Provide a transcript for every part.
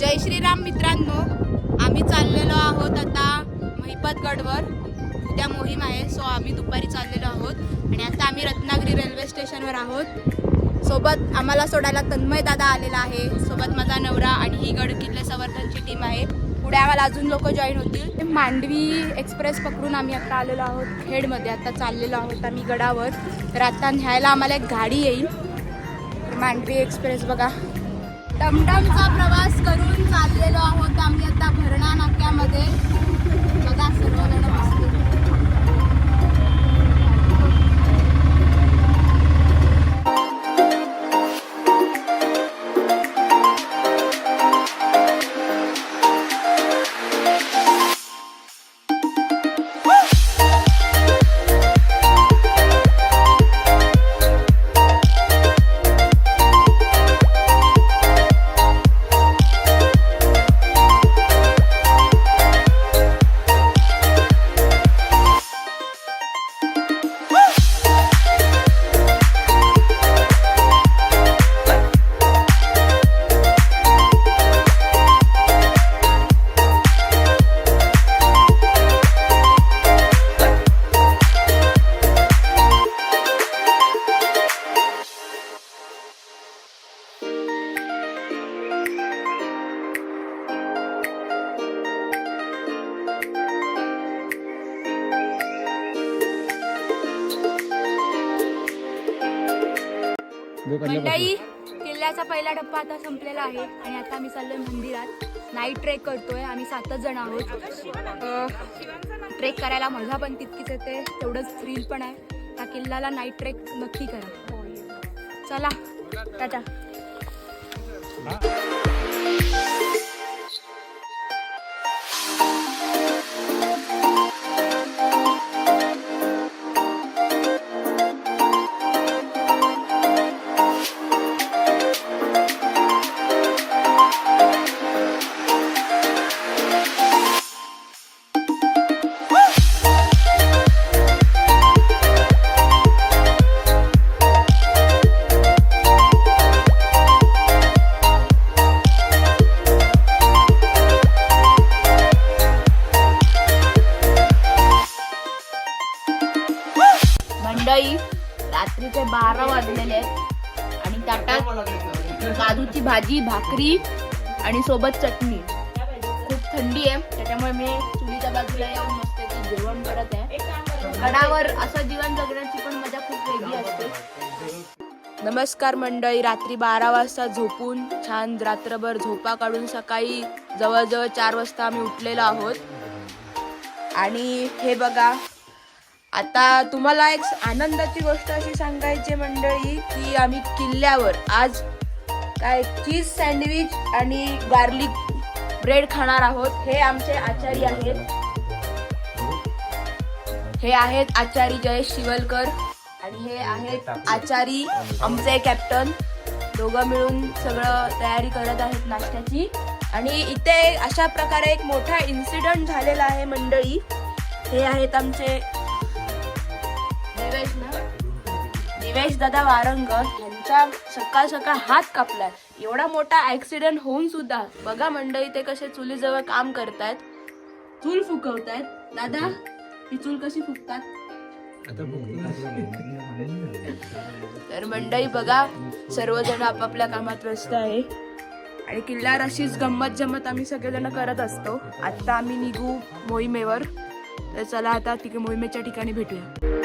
जय श्रीराम मित्रांनो आम्ही चाललेलो आहोत आता महिपतगडवर उद्या मोहीम आहे सो आम्ही दुपारी चाललेलो आहोत. आणि आता आम्ही रत्नागिरी रेल्वे स्टेशनवर आहोत. सोबत आम्हाला सोडायला तन्मय दादा आलेला आहे. सोबत माझा नवरा आणि ही गड किल्ले संवर्धनची टीम आहे. पुढे आम्हाला अजून लोक जॉईन होतील. मांडवी एक्सप्रेस पकडून आम्ही आता आलेलो आहोत खेडमध्ये. आता चाललेलो आहोत आम्ही गडावर. तर आता न्यायला आम्हाला एक गाडी येईल. मांडवी एक्सप्रेस बघा. टमटमचा प्रवास करून चाललेलो आहोत आम्ही आता भरणा नाक्यामध्ये. बघा सर्वजण मंडई किल्ल्याचा पहिला टप्पा आता संपलेला आहे आणि आता आम्ही चाललोय मंदिरात. नाईट ट्रेक करतोय आम्ही सातच जण आहोत. ट्रेक करायला मजा पण तितकीच येते तेवढंच थ्रिल पण आहे. त्या किल्ल्याला नाईट ट्रेक नक्की करा. चला टाटा. बारा आहेत. आणि ताटात काजूची भाजी भाकरी आणि सोबत चटणी. खूप थंडी आहे त्याच्यामुळे मी चुलीच्या बाजूला येऊन मस्त की जेवण करत आहे. गडावर असं जीवन जगण्याची पण मजा खूप वेगळी असते. नमस्कार मंडळी रात्री बारा वाजता झोपून छान रात्रभर झोपा काढून सकाळी जवळजवळ चार वाजता आम्ही उठलेलो आहोत. आणि हे बघा आता तुम्हाला एक आनंदाची गोष्ट अशी सांगायची मंडळी की आम्ही किल्ल्यावर आज काय चीज सँडविच आणि गार्लिक ब्रेड खाणार आहोत. हे आमचे आचारी आहेत. हे आहेत आचारी जयेश शिवलकर आणि हे आहेत आचारी आमचे कॅप्टन. दोघं मिळून सगळं तयारी करत आहेत नाश्त्याची. आणि इथे अशा प्रकारे एक मोठा इन्सिडंट झालेला आहे मंडळी. हे आहेत आमचे दिवेश ना? दिवेश दादा वारंगर यांचा सकाळ सकाळ हात कापलाय. एवढा मोठा ऍक्सिडेंट होऊन सुद्धा बघा मंडळी ते कसे चुलीजवळ काम करतायत. चूल फुकवतायत. दादा ही चूल कशी फुकतात? तर मंडळी बघा सर्वजण आपापल्या कामात व्यस्त आहे. आणि किल्ल्यावर अशीच गंमत जमत आम्ही सगळेजण करत असतो. आता आम्ही निघू मोहिमेवर. तर चला आता तिकडे मोहिमेच्या ठिकाणी भेटूया.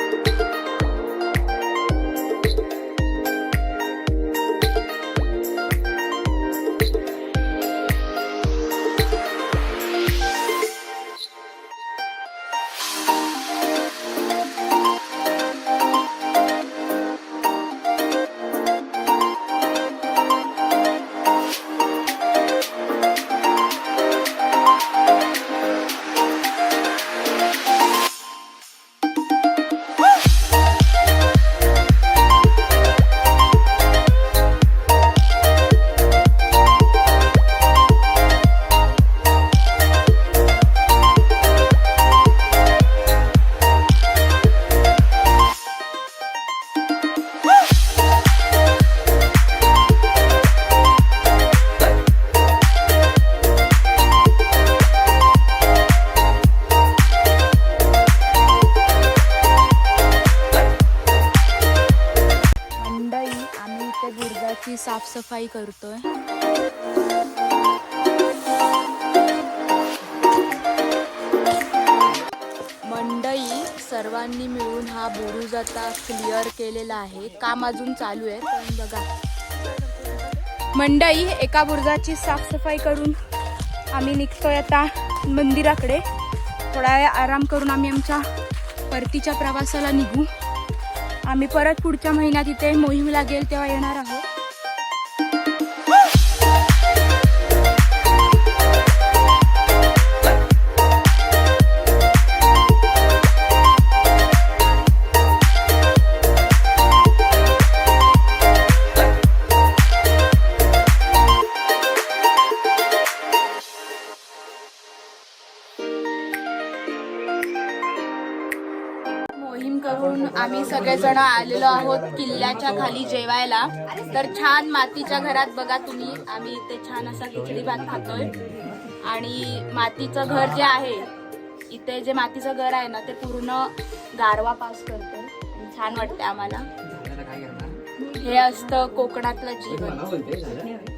साफसफाई करतोय. मंडई सर्वांनी मिळून हा बुरुज आता क्लिअर केलेला आहे. काम अजून चालू आहे पण बघा. मंडई एका बुरुजाची साफसफाई करून आम्ही निघतोय आता मंदिराकडे. थोडा आराम करून आम्ही आमच्या परतीच्या प्रवासाला निघू. आम्ही परत पुढच्या महिन्यात इथे मोहीम लागेल तेव्हा येणार आहोत. आम्ही सगळेजण आलेलो आहोत किल्ल्याच्या खाली जेवायला. तर छान मातीच्या घरात बघा तुम्ही आम्ही इथे छान असा खिचडी भात खातोय. आणि मातीचं घर जे आहे इथे जे मातीचं घर आहे ना ते पूर्ण गारवा पास करतो छान वाटतं आम्हाला. हे असतं कोकणातलं जीवन.